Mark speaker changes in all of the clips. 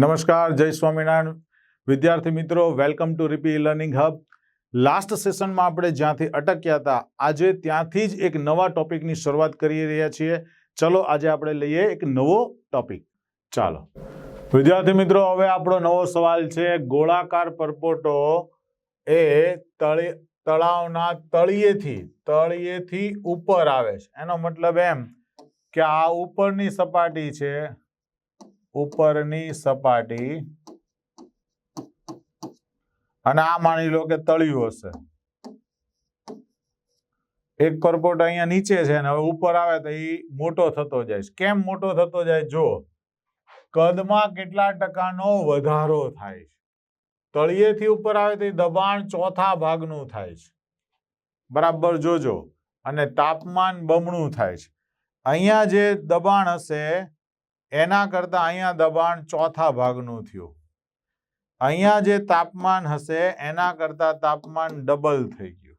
Speaker 1: નમસ્કાર, જય સ્વામિનારાયણ. વિદ્યાર્થી મિત્રો વેલકમ ટુ રીપી લર્નિંગ હબ લાસ્ટ સેશનમાં આપણે જ્યાંથી અટક્યા હતા, આજે ત્યાંથી જ એક નવા ટોપિકની શરૂઆત કરી રહ્યા છીએ. ચલો, આજે આપણે લઈએ એક નવો ટોપિક ચાલો. વિદ્યાર્થી મિત્રો, હવે આપણો નવો સવાલ છે, ગોળાકાર પરપોટો એ તળી, તળાવના તળિયેથી તળિયેથી ઉપર આવે છે. એનો મતલબ એમ કે આ ઉપરની સપાટી છે ઉપરની સપાટી. અને આ માની લો કે તળિયું હશે. એક પરપોટ અહીંયા નીચે છે અને હવે ઉપર આવે તો એ મોટો થતો જાય કેમ મોટો થતો જાય? જો કદમાં કેટલા ટકાનો વધારો થાય છે. તળિયેથી ઉપર આવે તો દબાણ ચોથા ભાગનું થાય છે. બરાબર જોજો. અને તાપમાન બમણું થાય છે. અહીંયા જે દબાણ હશે એના કરતા અહીંયા દબાણ ચોથા ભાગનું થયું. અહીંયા જે તાપમાન હશે, એના કરતા તાપમાન ડબલ થઈ ગયું.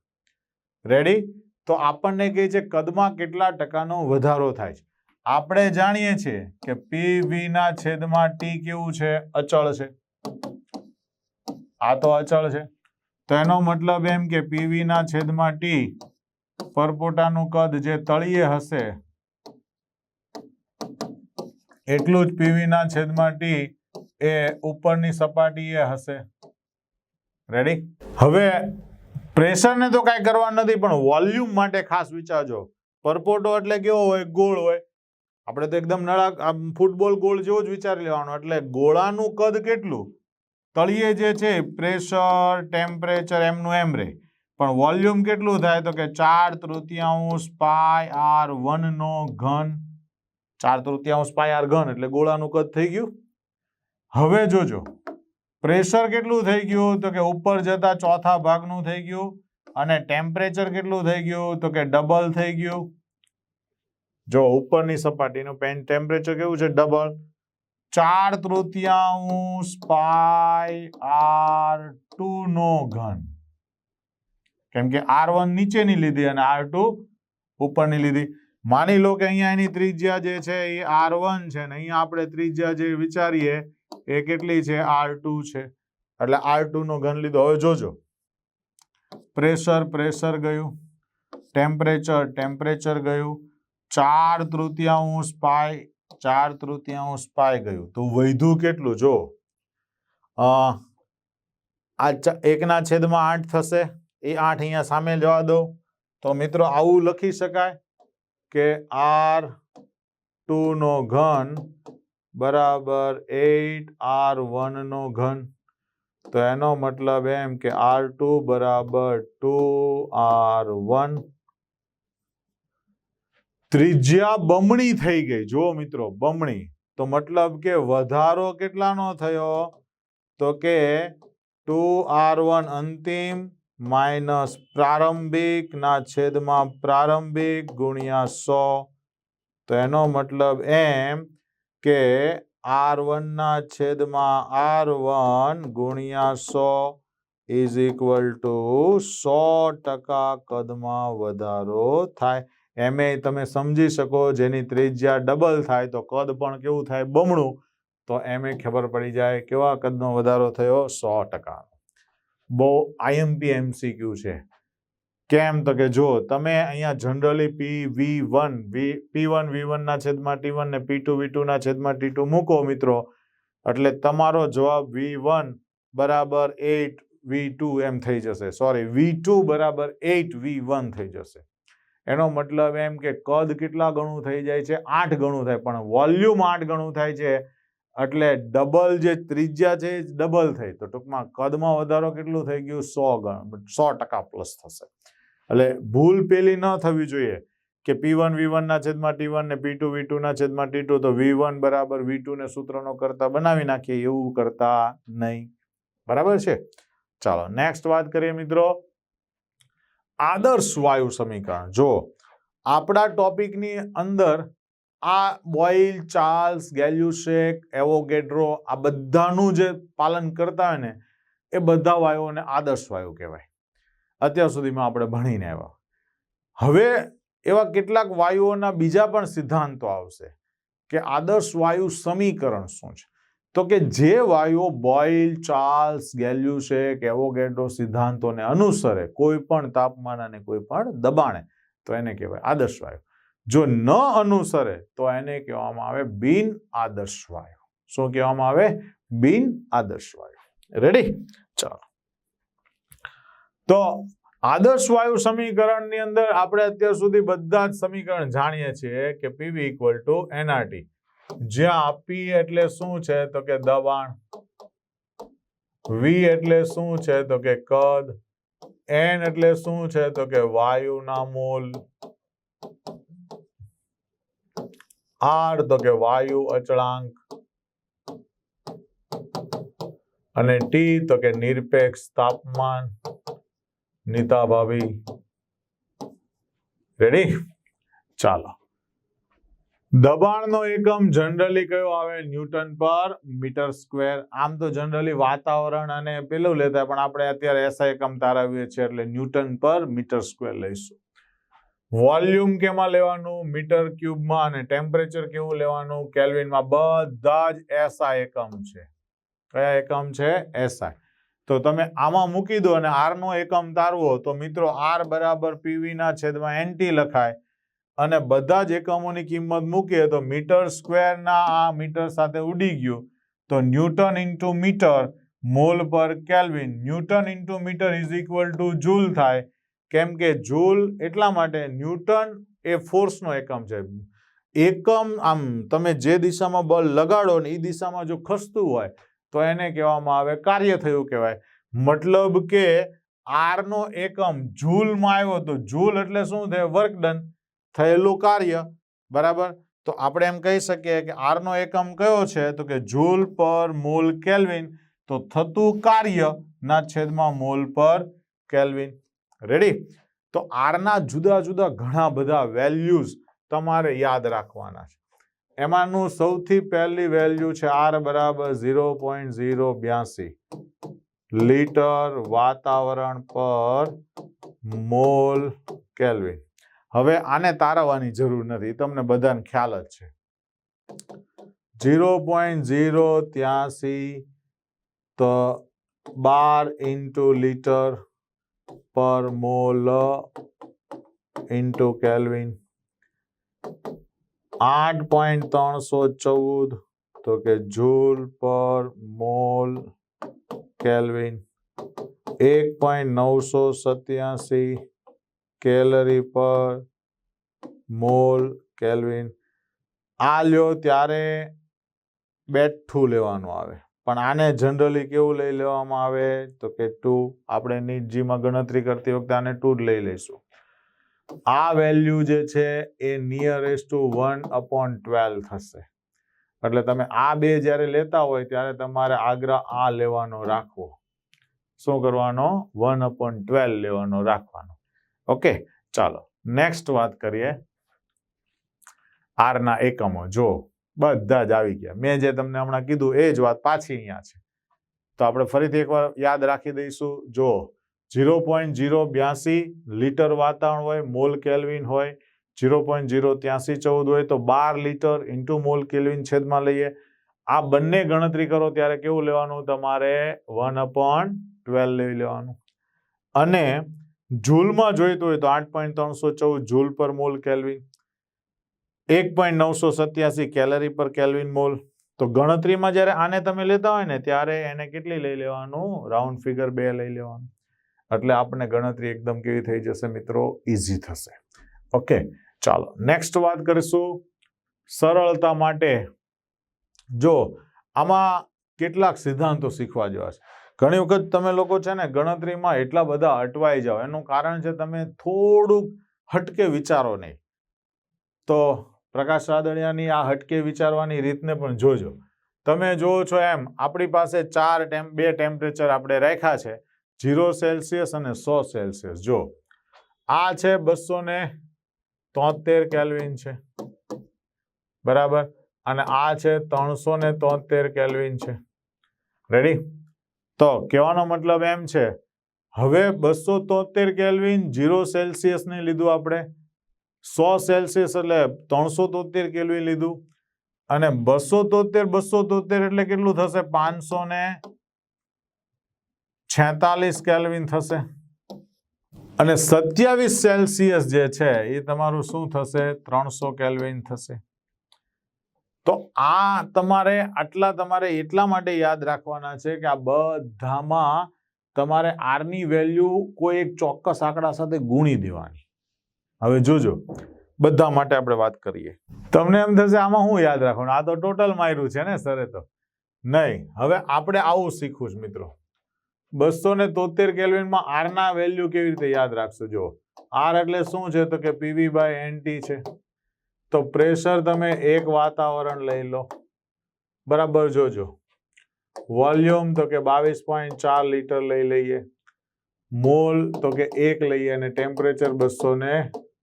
Speaker 1: રેડી તો આપણને કહે છે, કદમાં કેટલા ટકાનો વધારો થાય છે? આપણે જાણીએ છીએ કે પી ના છેદમાં ટી કેવું છે? અચળ છે. આ તો અચળ છે. તો એનો મતલબ એમ કે પીવી ના છેદમાં ટી પરપોટાનું કદ જે તળિયે હશે એટલું જ પીવી ના છેદમાં ટી એ ઉપરની સપાટીએ હશે. રેડી હવે પ્રેશરને તો કાંઈ કરવા નથી, પણ વોલ્યુમ માટે ખાસ વિચારજો. પરપોટો એટલે કેવો હોય? ગોળ હોય. આપણે તો એકદમ નળા ફૂટબોલ ગોળ જેવો જ વિચારી લેવાનો. એટલે ગોળાનું કદ કેટલું? તળિયે જે છે, પ્રેશર, ટેમ્પરેચર, એમનું એમ રહે પણ વોલ્યુમ કેટલું થાય? તો કે ચાર તૃતીયાંશ પાય આર વનનો ઘન ચાર તૃતીયાંશ પાય આર ઘન એટલે ગોળાનું કદ થઈ ગયું. હવે જોજો, પ્રેશર કેટલું થઈ ગયું? તો કે ઉપર જતા ચોથા ભાગનું થઈ ગયું. અને ટેમ્પરેચર કેટલું થઈ ગયું? તો કે ડબલ થઈ ગયું. જો ઉપરની સપાટીનું પેન ટેમ્પરેચર કેવું છે? ડબલ. ચાર તૃતીયાંશ પાય આર ટુ નો ઘન. કેમ કે આર વન નીચેની લીધી અને આર ટુ ઉપરની લીધી. માની લો કે અહીંયા એની ત્રિજ્યા જે છે એ આર વન છે ને અહીંયા આપણે ત્રિજ્યા જે વિચારીએ, એ કેટલી છે? આર છે. એટલે આર નો ઘન લીધો. હવે જોજો. પ્રેશર પ્રેશર ગયું. ટેમ્પરેચર ટેમ્પરેચર ગયું. ચાર તૃતીયાંશ પાય ચાર તૃતીયાંશ પાય ગયું. તો વૈધું કેટલું? જો. આ એકના છેદમાં આઠ થશે. એ આઠ અહીંયા સામે જવા દો. તો મિત્રો આવું લખી શકાય. કે આર ટુ નો ઘન બરાબર એટ આર વન નો ઘન. તો એનો મતલબ એમ કે આર ટુ બરાબર ટુ આર વન. ત્રિજ્યા બમણી થઈ ગઈ. જો મિત્રો, બમણી. તો મતલબ કે વધારો કેટલાનો થયો? તો કે ટુ આર વન અંતિમ માઇનસ પ્રારંભિક ના છેદમાં પ્રારંભિક ગુણ્યા સો. તો એનો મતલબ એમ કે આર વન ના છેદમાં આર વન ગુણ્યા સો ઇઝ ઇક્વલ ટુ સો ટકા કદમાં વધારો થાય. એમે તમે સમજી શકો જેની ત્રિજ્યા ડબલ થાય તો કદ પણ કેવું થાય? બમણું. તો એમે ખબર પડી જાય કેવા કદનો વધારો થયો? સો ટકા. બહુ આઈએમપી એમસીક્યુ છે. કેમ તો કે જો તમે અહીંયા generally P V one V P one V વનના છેદમાં ટી વન ને પી ટુ વી ટુના છેદમાં ટી ટુ મૂકો મિત્રો. એટલે તમારો જવાબ વી વન બરાબર એટ વી ટુ એમ થઈ જશે. સોરી વી ટુ બરાબર એટ વી વન થઈ જશે. એનો મતલબ એમ કે કદ કેટલા ગણું થઈ જાય છે? આઠ ગણું થાય. પણ વોલ્યુમ આઠ ગણું થાય છે. એટલે ડબલ જે ત્રિજ્યા છે, એ ડબલ થઈ. તો ટૂંકમાં કદમાં વધારો કેટલું થઈ ગયું? સો ગણ સો ટકા પ્લસ થશે. એટલે ભૂલ પેલી ન થવી જોઈએ કે પી વન વી વનના છેદમાં ટી વન ને પી ટુ વી ટુના છેદમાં ટી ટુ તો વી વન બરાબર વી ટુ ને સૂત્રનો કરતા બનાવી નાખીએ, એવું કરતા નહીં. બરાબર છે? ચાલો નેક્સ્ટ વાત કરીએ મિત્રો. આદર્શ વાયુ સમીકરણ. જો આપણા ટોપિકની અંદર આ બોઇલ ચાર્લ્સ, ગેલ્યુશેક, એવોગેડ્રો આ બધાનું જે પાલન કરતા હોય ને, એ બધા વાયુઓને આદર્શ વાયુ કહેવાય. અત્યાર સુધીમાં આપણે ભણીને આવ્યા હવે એવા કેટલાક વાયુઓના બીજા પણ સિદ્ધાંતો આવશે કે આદર્શ વાયુ સમીકરણ શું છે? તો કે જે વાયુઓ બોઇલ ચાર્લ્સ, ગેલ્યુશેક, એવોગેડ્રો સિદ્ધાંતોને અનુસરે, કોઈ પણ તાપમાન અને કોઈ પણ દબાણે, તો એને કહેવાય આદર્શ વાયુ. જો ન અનુસરે, તો એને કહેવામાં આવે બિન આદર્શ શું કહેવામાં આવે? બિન આદર્શ રેડી ચાલો. તો આદર્શ સમીકરણની અંદર આપણે અત્યાર સુધી બધા જ સમીકરણ જાણીએ છીએ કે પીવી ઇક્વલ ટુ એનઆરટી જ્યાં પી એટલે શું છે? તો કે દબાણ. વી એટલે શું છે? તો કે કદ. એન એટલે શું છે? તો કે વાયુના મોલ. આર તો કે વાયુ અચળાંક અને ટી તો કે નિરપેક્ષ તાપમાન નીતા ભાભી રેડી ચાલો. દબાણનો એકમ જનરલી કયો આવે? ન્યૂટન પર મીટર સ્ક્વેર આમ તો જનરલી વાતાવરણ અને પેલું લેતા પણ આપણે અત્યારે એસઆઈ એકમ તારાવીએ છીએ એટલે ન્યૂટન પર મીટર સ્ક્વેર લઈશું. વોલ્યુમ કેમાં લેવાનું, મીટર ક્યુબમાં અને ટેમ્પરેચર કેવું લેવાનું, કેલ્વિનમાં બધા જ એસઆઈ એકમ છે. કયા એકમ છે? એસઆઈ તો તમે આમાં મૂકી દો અને આરનો એકમ તારવો તો મિત્રો આર બરાબર પીવીના છેદમાં એનટી લખાય. અને બધા જ એકમોની કિંમત મૂકીએ તો મીટર સ્ક્વેરના આ મીટર સાથે ઉડી ગયું. તો newton into metre mole per kelvin. Newton into metre is equal to joule થાય. કેમ કે જૂલ એટલા માટે ન્યૂટન એ ફોર્સનો એકમ છે. એકમ આમ તમે જે દિશામાં બળ લગાડો ને એ દિશામાં જો ખસતું હોય, તો એને કહેવામાં આવે કાર્ય થયું કહેવાય. મતલબ કે આરનો એકમ જૂલમાં આવ્યો તો જૂલ એટલે શું થાય? વર્ક ડન થયેલું કાર્ય. બરાબર? તો આપણે એમ કહી શકીએ કે આરનો એકમ કયો છે? તો કે જૂલ પર મોલ કેલ્વિન. તો થતું કાર્યના છેદમાં મોલ પર કેલ્વિન. રેડી તો આરના જુદા જુદા ઘણા બધા વેલ્યુઝ તમારે યાદ રાખવાના છે. એમાંનું સૌથી પહેલી વેલ્યુ છે આર બરાબર ઝીરો પોઈન્ટ ઝીરો બ્યાસી. લીટર વાતાવરણ પર મોલ કેલ્વિન હવે આને તારવવાની જરૂર નથી, તમને બધાને ખ્યાલ જ છે. ઝીરો પોઈન્ટ ઝીરો ત્યાસી તો bar into litre per mole into kelvin આઠ પોઈન્ટ ત્રણસો ચૌદ. તો કે જૂલ પર મોલ કેલ્વિન એક પોઈન્ટ નવસો સત્યાસી. કેલરી પર મોલ કેલ્વિન આ લ્યો ત્યારે બેઠું લેવાનું આવે. પણ આને જનરલી કેવું લઈ લેવામાં આવે? તો કે ટુ આપણે નીટજીમાં ગણતરી કરતી વખતે આને ટુ લઈ લઈશું. આ વેલ્યુ જે છે એ nearest to one upon twelve થશે. એટલે તમે આ બે જ્યારે લેતા હોય ત્યારે તમારે આગ્રહ આ લેવાનો રાખવો. શું કરવાનો? વન અપોન ટ્વેલ્વ લેવાનો રાખવાનો. ઓકે ચાલો નેક્સ્ટ વાત કરીએ. આરના એકમો જો બધા જ આવી ગયા. મેં જે તમને હમણાં કીધું, એ જ વાત પાછી અહીંયા છે. તો આપણે ફરીથી એકવાર યાદ રાખી દઈશું. જો ઝીરો પોઈન્ટ ઝીરો બ્યાસી લીટર વાતાવરણ હોય, મોલ કેલ્વિન હોય, ઝીરો પોઈન્ટ ઝીરો ત્યાંસી ચૌદ હોય, તો bar litre into mole kelvin છેદમાં લઈએ. આ બંને ગણતરી કરો ત્યારે કેવું લેવાનું? તમારે વન અપોન ટ્વેલ્વ લઈ લેવાનું. અને જૂલમાં જોઈતું હોય તો આઠ પોઈન્ટ ત્રણસો ચૌદ જૂલ પર મોલ કેલ્વિન. એક પોઈન્ટ નવસો સત્યાસી કેલરી પર કેલ્વિન મોલ. તો ગણતરીમાં જ્યારે આને તમે લેતા હોય ને, ત્યારે એને કેટલી લઈ લેવાનું? રાઉન્ડ ફિગર બે લઈ લેવાનું. એટલે આપણને ગણતરી એકદમ કેવી થઈ જશે મિત્રો? ઇઝી થશે. ઓકે, ચાલો, નેક્સ્ટ વાત કરીશું સરળતા માટે. જો, આમાં કેટલાક સિદ્ધાંતો શીખવા જેવા છે. ઘણી વખત તમે લોકો છે ને, ગણતરીમાં એટલા બધા અટવાઈ જાઓ. એનું કારણ છે તમે થોડુંક હટકે વિચારો નહીં. તો પ્રકાશ રાદડિયાની આ હટકે વિચારવાની રીતને પણ જોજો. તમે જુઓ છો એમ, આપણી પાસે ચાર ટેમ્પ બે ટેમ્પરેચર આપણે રાખ્યા છે, ઝીરો સેલ્સિયસ અને સો સેલ્સિયસ. જો આ છે બસો ને તોતેર કેલ્વિન છે. બરાબર? અને આ છે ત્રણસો ને તોતેર કેલ્વિન છે. રેડી? તો કહેવાનો મતલબ એમ છે, હવે બસો તોતેર કેલ્વિન, ઝીરો સેલ્સિયસને લીધું આપણે. સો સેલ્સિયસ એટલે ત્રણસો તોતેર કેલ્વિન લીધું. અને બસો તોતેર બસો તોતેર એટલે કેટલું થશે? પાંચસો ને છેતાલીસ કેલ્વિન થશે. અને સત્યાવીસ સેલ્સિયસ જે છે, એ તમારું શું થશે? ત્રણસો કેલ્વિન થશે. તો આ તમારે આટલા તમારે એટલા માટે યાદ રાખવાના છે કે આ બધામાં તમારે આરની વેલ્યુ કોઈ એક ચોક્કસ આંકડા સાથે ગુણી દેવાની. હવે જોજો, બધા માટે આપણે વાત કરીએ. તમને એમ થશે, આમાં હું યાદ રાખવાનું? આ તો ટોટલ માર્યું છે ને સરે તો. નહીં, હવે આપણે આવું શીખવું છે, મિત્રો. બસો ને તોતેર કેલ્વિનમાં આરના વેલ્યુ કેવી રીતે યાદ રાખશો? જો આર એટલે શું છે? તો કે પીવી બાય એનટી છે. તો પ્રેશર તમે એક વાતાવરણ લઈ લો. બરાબર, જોજો. વોલ્યુમ તો કે બાવીસ પોઈન્ટ ચાર લીટર લઈ લઈએ. મોલ તો કે એક લઈએ અને ટેમ્પરેચર બસો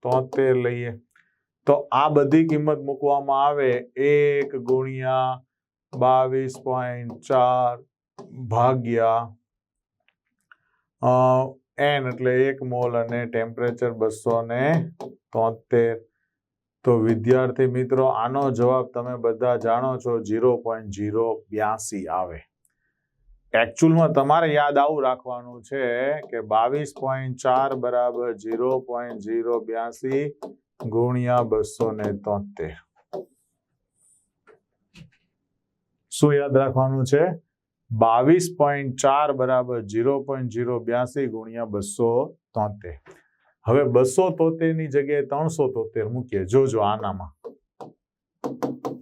Speaker 1: તોતેર લઈએ. તો આ બધી કિંમત મૂકવામાં આવે એક ગુણ્યા બાવીસ પોઈન્ટ ચાર ભાગ્યા એન એટલે એક મોલ અને ટેમ્પરેચર બસો ને તોતેર. તો વિદ્યાર્થી મિત્રો, આનો જવાબ તમે બધા જાણો છો, ઝીરો પોઈન્ટ ઝીરો બ્યાસી આવે. એકચ્યુઅલમાં તમારે યાદ આવું રાખવાનું છે કે બાવીસ પોઈન્ટ ચાર બરાબર જીરો પોઈન્ટ ઝીરો બ્યાસી ગુણ્યા બસો ને તોતેર. શું યાદ રાખવાનું છે? બાવીસ પોઈન્ટ ચાર બરાબર જીરો પોઈન્ટ જીરો બ્યાસી ગુણ્યા બસો તોતેર. હવે બસો તોતેરની જગ્યાએ ત્રણસો તોતેર મૂકીએ. જોજો આનામાં.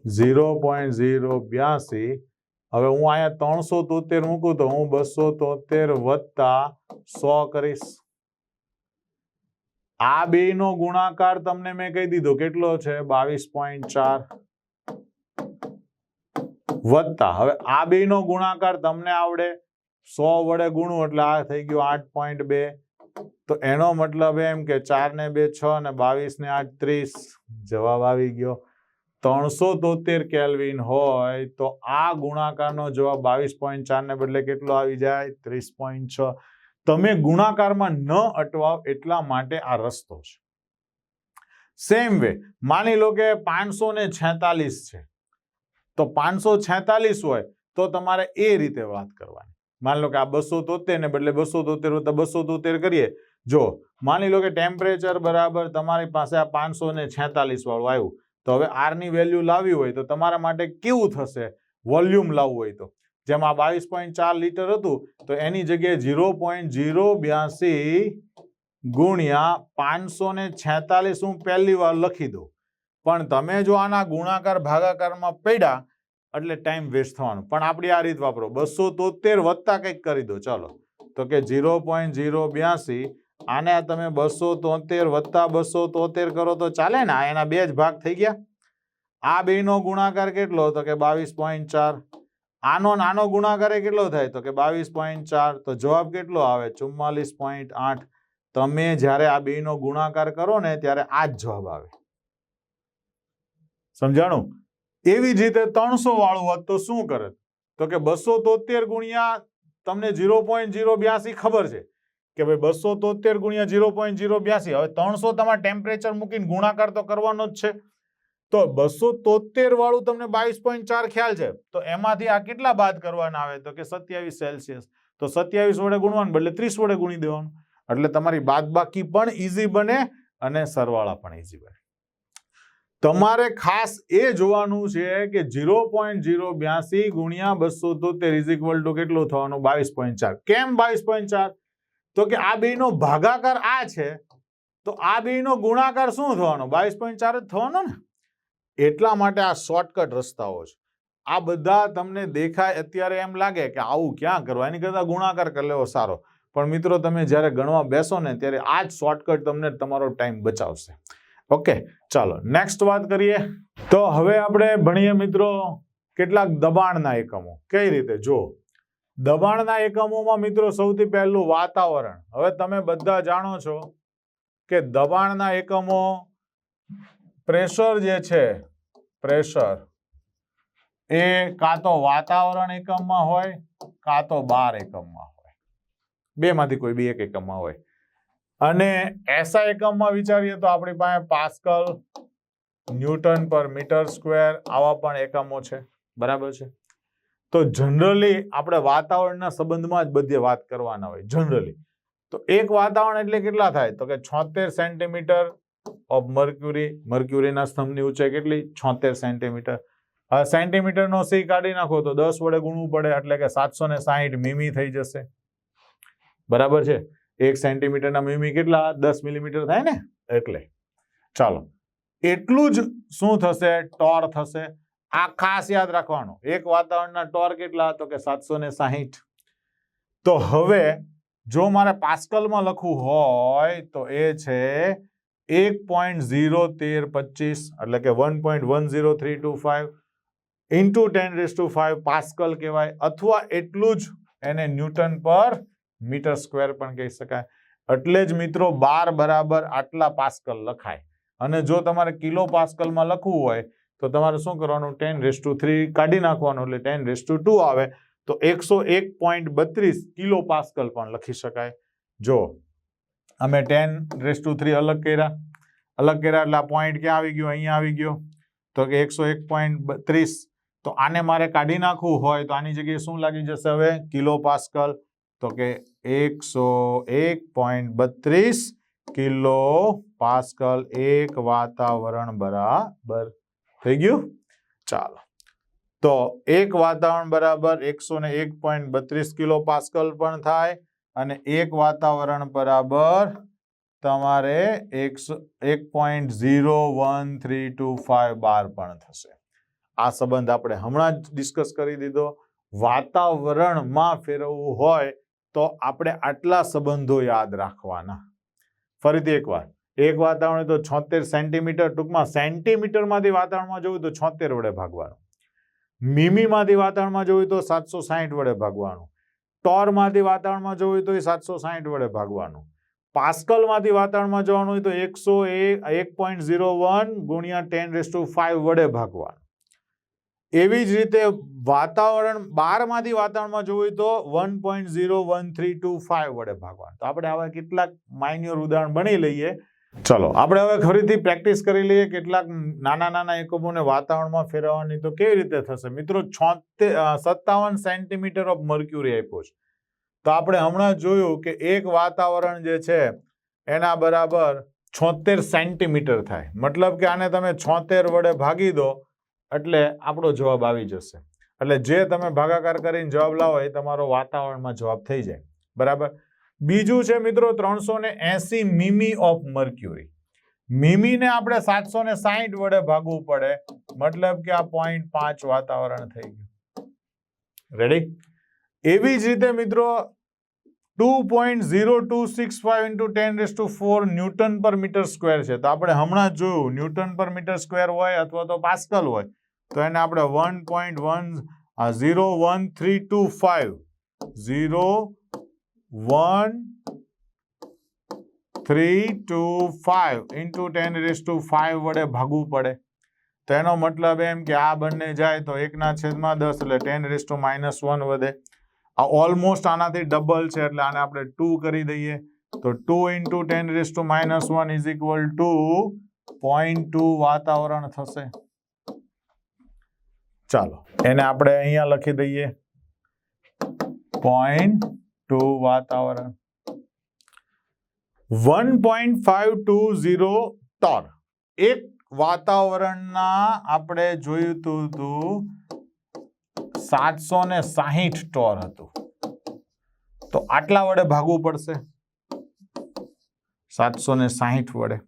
Speaker 1: ઝીરો પોઈન્ટ ઝીરો બ્યાસી હવે હું અહીંયા ત્રણસો તોતેર મૂકું તો હું બસો તોતેર વત્તા સો કરીશ. આ બે નો ગુણાકાર તમને મેં કહી દીધો. કેટલો છે? બાવીસ પોઈન્ટ ચાર. વત્તા. હવે આ બે નો ગુણાકાર તમને આવડે સો વડે ગુણું એટલે આ થઈ ગયું આઠ પોઈન્ટ બે. તો એનો મતલબ એમ કે ચાર ને બે છ ને બાવીસ ને આઠ ત્રીસ. જવાબ આવી ગયો. ત્રણસો તોતેર કેલ્વિન હોય તો આ ગુણાકારનો જવાબ બાવીસ પોઈન્ટ ચાર ને બદલે કેટલો આવી જાય? ત્રીસ પોઈન્ટ છ. તમે ગુણાકારમાં ન અટવાવ એટલા માટે આ રસ્તો છે. સેમ વે માની લો કે પાંચસો ને છેતાલીસ છે. તો પાંચસો છેતાલીસ હોય તો તમારે એ રીતે વાત કરવાની. માની લો કે આ બસો તોતેર ને બદલે બસો તોતેર તો બસો તોતેર કરીએ. જો, માની લો કે ટેમ્પરેચર બરાબર તમારી પાસે આ પાંચસો ને છેતાલીસ વાળું આવ્યું. તો હવે આરની વેલ્યુ લાવવી હોય તો તમારા માટે કેવું થશે? વોલ્યુમ લાવવું હોય તો. જેમ બાવીસ પોઈન્ટ ચાર લીટર હતું, તો એની જગ્યાએ ઝીરો પોઈન્ટ ઝીરો બ્યાસી ગુણ્યા પાંચસો ને છેતાલીસ હું પહેલી વાર લખી દઉં. પણ તમે જો આના ગુણાકાર ભાગાકારમાં પડ્યા, એટલે ટાઈમ વેસ્ટ થવાનો. પણ આપણે આ રીત વાપરો. બસો તોતેર વત્તા કંઈક કરી દો. ચાલો. તો કે ઝીરો પોઈન્ટ ઝીરો બ્યાસી આને તમે બસો તોતેર વત્તા બસો તોતેર કરો તો ચાલે ને? એના બે જ ભાગ થઈ ગયા. આ બેનો ગુણાકાર કેટલો તો કે બાવીસ પોઈન્ટ ચાર? આનો નાનો ગુણાકાર કેટલો થાય તો કે બાવીસ પોઈન્ટ ચાર? તો જવાબ કેટલો આવે? ચુમ્માલીસ પોઈન્ટ આઠ. તમે જ્યારે આ બેનો ગુણાકાર કરો ને ત્યારે આ જ જવાબ આવે. સમજાણું? એવી જ રીતે ત્રણસો વાળું હોત તો શું કરે? તો કે બસો તોતેર ગુણ્યા તમને ઝીરો પોઈન્ટ ઝીરો બ્યાસી ખબર છે. કે ભાઈ બસો તોતેર ગુણ્યા ઝીરો પોઈન્ટ ઝીરો બ્યાસી. હવે ત્રણસો તમારે ટેમ્પરેચર મૂકીને ગુણાકાર તો કરવાનો જ છે. તો બસો તોતેર વાળું તમને બાવીસ પોઈન્ટ ચાર ખ્યાલ છે. તો એમાંથી આ કેટલા બાદ કરવાના આવે? તો કે સત્યાવીસ સેલ્સિયસ. તો સત્યાવીસ વડે ગુણવાનું બદલે ત્રીસ વડે ગુણી દેવાનું. એટલે તમારી બાદબાકી પણ ઈઝી બને અને સરવાળા પણ ઈઝી બને. તમારે ખાસ એ જોવાનું છે કે ઝીરો પોઈન્ટ ઝીરો બ્યાસી ગુણ્યા બસો તોતેર ઇઝ ઇક્વલ ટુ કેટલું થવાનું? બાવીસ પોઈન્ટ ચાર. કેમ બાવીસ પોઈન્ટ ચાર? તો કે આ બેનો ભાગાકાર આ છે, તો આ બેનો ગુણાકાર શું થવાનો? બાવીસ પોઈન્ટ ચાર જ થવાનો ને? એટલા માટે આ શોર્ટકટ રસ્તાઓ છે. આ બધા તમને દેખાય, અત્યારે એમ લાગે કે આવું ક્યાં કરવા? એની કરતાં ગુણાકાર કરી લેવો સારો. પણ મિત્રો, તમે જ્યારે ગણવા બેસો ને, ત્યારે આ જ શોર્ટકટ તમને તમારો ટાઈમ બચાવશે. ઓકે, ચાલો નેક્સ્ટ વાત કરીએ. તો હવે આપણે ભણીએ મિત્રો કેટલાક દબાણના એકમો. કઈ રીતે? જો દબાણના એકમોમાં મિત્રો સૌથી પહેલું વાતાવરણ. હવે તમે બધા જાણો છો કે દબાણના એકમો પ્રેશર જે છે, પ્રેશર, એ કાં તો વાતાવરણ એકમમાં હોય, કાં તો બાર એકમમાં હોય. બેમાંથી કોઈ બી એક એકમમાં હોય. અને એસા એકમમાં વિચારીએ તો આપણી પાસે pascal, newton per metre square આવા પણ એકમો છે. બરાબર છે? તો જનરલી આપણે વાતાવરણના સંબંધમાં જ બધે વાત કરવાના હોય જનરલી તો એક વાતાવરણ એટલે કેટલા થાય? તો કે છોતેર સેન્ટીમીટર ઓફ મર્ક્યુરી મર્ક્યુરીના સ્તંભની ઊંચાઈ કેટલી? છોતેર સેન્ટીમીટર સેન્ટીમીટરનો સી કાઢી નાખો તો દસ વડે ગુણવું પડે, એટલે કે સાતસો ને સાહીઠ મીમી થઈ જશે. બરાબર છે? એક સેન્ટીમીટરના મીમી કેટલા? દસ મિલીમીટર થાય ને? એટલે. ચાલો. એટલું જ શું થશે? ટોર થશે. આ ખાસ યાદ રાખવાનું. એક વાતાવરણના ટોર કેટલા તો કે સાતસો ને સાહીઠ? તો હવે જો મારે પાસ્કલમાં લખવું હોય તો એ છે એક પોઈન્ટ ઝીરો તેર પચીસ, એટલે કે one point one zero three two five into ten raise to five pascal કહેવાય, અથવા એટલું જ એને ન્યૂટન પર મીટર સ્ક્વેર પણ કહી શકાય. એટલે જ મિત્રો બાર બરાબર આટલા પાસ્કલ લખાય. અને જો તમારે કિલો પાસ્કલમાં લખવું હોય તો તમારે શું કરવાનું? ટેન રેસ ટુ થ્રી કાઢી નાખવાનું એટલે ટેન રેસ ટુ ટુ આવે. તો એકસો એક પોઈન્ટ બત્રીસ કિલો પાસ્કલ પણ લખી શકાય. જો, અમે ટેન રેસ ટુ થ્રી અલગ કર્યા. અલગ કર્યા એટલે આ પોઈન્ટ ક્યાં આવી ગયો? અહીંયા આવી ગયો. તો કે એકસો એક પોઈન્ટ બત્રીસ. તો આને મારે કાઢી નાખવું હોય તો આની જગ્યાએ શું લાગી જશે હવે? Kilo pascal. તો કે એકસો એક પોઈન્ટ બત્રીસ કિલો પાસ્કલ. એક વાતાવરણ બરાબર થઈ ગયું? ચાલો. તો એક વાતાવરણ બરાબર એકસો ને એક પોઈન્ટ બત્રીસ કિલો પાસ્કલ પણ થાય અને એક વાતાવરણ બરાબર તમારે એકસો, એક point zero one three two five bar પણ થશે. આ સંબંધ આપણે હમણાં જ ડિસ્કસ કરી દીધો. વાતાવરણમાં ફેરવવું હોય તો આપણે આટલા સંબંધો યાદ રાખવાના. ફરીથી એકવાર. એક વાતાવરણ તો છોતેર સેન્ટીમીટર ટૂંકમાં સેન્ટીમીટરમાંથી વાતાવરણમાં જોયું તો છોતેર વડે ભાગવાનું. મીમીમાંથી વાતાવરણમાં જોયું તો સાતસો સાહીઠ વડે ભાગવાનું. ટોરમાંથી વાતાવરણમાં જોયું તો એ સાતસો સાહીઠ વડે ભાગવાનું. પાસ્કલમાંથી વાતાવરણમાં જવાનું હોય તો એકસો એક પોઈન્ટ ઝીરો વન ગુણ્યા ટેન રેસ ટુ ફાઈવ વડે ભાગવાનું. એવી જ રીતે વાતાવરણ બારમાંથી વાતાવરણમાં જોવું તો one point zero one three two five વડે ભાગવાનું. તો આપણે આવા કેટલાક માઇન્યોર ઉદાહરણ ભણી લઈએ. ચલો, આપણે હવે ફરીથી પ્રેક્ટિસ કરી લઈએ કેટલાક નાના નાના એકમોને વાતાવરણમાં ફેરવવાની તો કેવી રીતે થશે? મિત્રો, છોતેર સત્તાવન સેન્ટીમીટર ઓફ મર્ક્યુરી આપ્યો છે. તો આપણે હમણાં જોયું કે એક વાતાવરણ જે છે, એના બરાબર છોતેર સેન્ટીમીટર થાય. મતલબ કે આને તમે છોતેર વડે ભાગી દો, એટલે આપણો જવાબ આવી જશે. એટલે જે તમે ભાગાકાર કરીને જવાબ લાવો, એ તમારો વાતાવરણમાં જવાબ થઈ જાય. બરાબર? બીજું છે મિત્રો ત્રણસો ને એસી મીમી ઓફ મર્ક્યુરી. મીમીને આપણે સાતસો ને સાહીઠ વડે ભાગવું પડે. મતલબ કે આ પોઈન્ટ પાંચ વાતાવરણ થઈ ગયું. રેડી એવી જ રીતે મિત્રો two point zero two six five into ten raise to four newton per metre square છે. તો આપણે હમણાં જોયું, ન્યૂટન પર મીટર સ્ક્વેર હોય અથવા તો પાસ્કલ હોય, તો એને આપણે one point one zero one three two five, zero one three two five into ten raise to five વડે ભાગવું પડે. તો એનો મતલબ એમ કે આ બંને જાય તો એકના છેદમાં દસ એટલે ten raise to minus one વધે. આ ઓલમોસ્ટ આનાથી ડબલ છે એટલે આને આપણે ટુ કરી દઈએ. તો two into ten raise to minus one is equal to point two વાતાવરણ થશે. ચાલો, એને આપણે અહીંયા લખી દઈએ. પોઈન્ટ ટુ વાતાવરણ one point five two zero torr એક વાતાવરણના આપણે જોયું તું તું સાતસો ને સાહીઠ ટોર હતું તો આટલા વડે ભાગવું પડશે સાતસો ને સાહીઠ વડે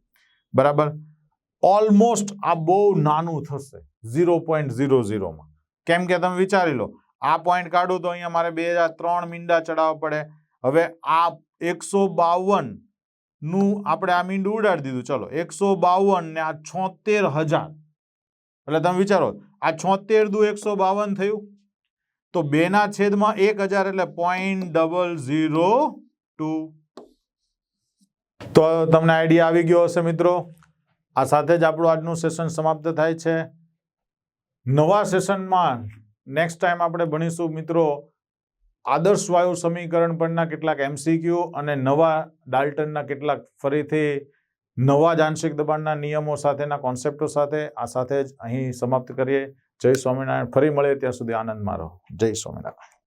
Speaker 1: બરાબર ઓલમોસ્ટ આ બહુ નાનું થશે ઝીરો પોઈન્ટ ઝીરો ઝીરોમાં કેમ કે તમે વિચારી લો આ પોઈન્ટ કાઢું તો અહીંયા મારે બે ત્રણ મીંડા ચડાવવા પડે. હવે આ એકસો બાવનનું આપણે આ મીંડું ઉડાડી દીધું. ચલો, એકસો બાવન ને આ છોતેર હજાર. એટલે તમે વિચારો, આ છોતેર દુ એકસો બાવન થયું? તો બેના છેદમાં એક હજાર એટલે પોઈન્ટ ડબલ ઝીરો ટુ તો તમને આઈડિયા આવી ગયો હશે મિત્રો. આ સાથે જ આપણું આજનું સેશન સમાપ્ત થાય છે. નવા સેશનમાં નેક્સ્ટ ટાઈમ આપણે ભણીશું, મિત્રો, આદર્શ વાયુ સમીકરણ પરના કેટલાક એમસીક્યુ અને નવા ડાલ્ટનના કેટલાક ફરીથી નવા જ આંશિક દબાણના નિયમો સાથેના કોન્સેપ્ટો સાથે આ સાથે જ અહીં સમાપ્ત કરીએ. જય સ્વામિનારાયણ. ફરી મળે ત્યાં સુધી આનંદમાં રહો. જય સ્વામિનારાયણ.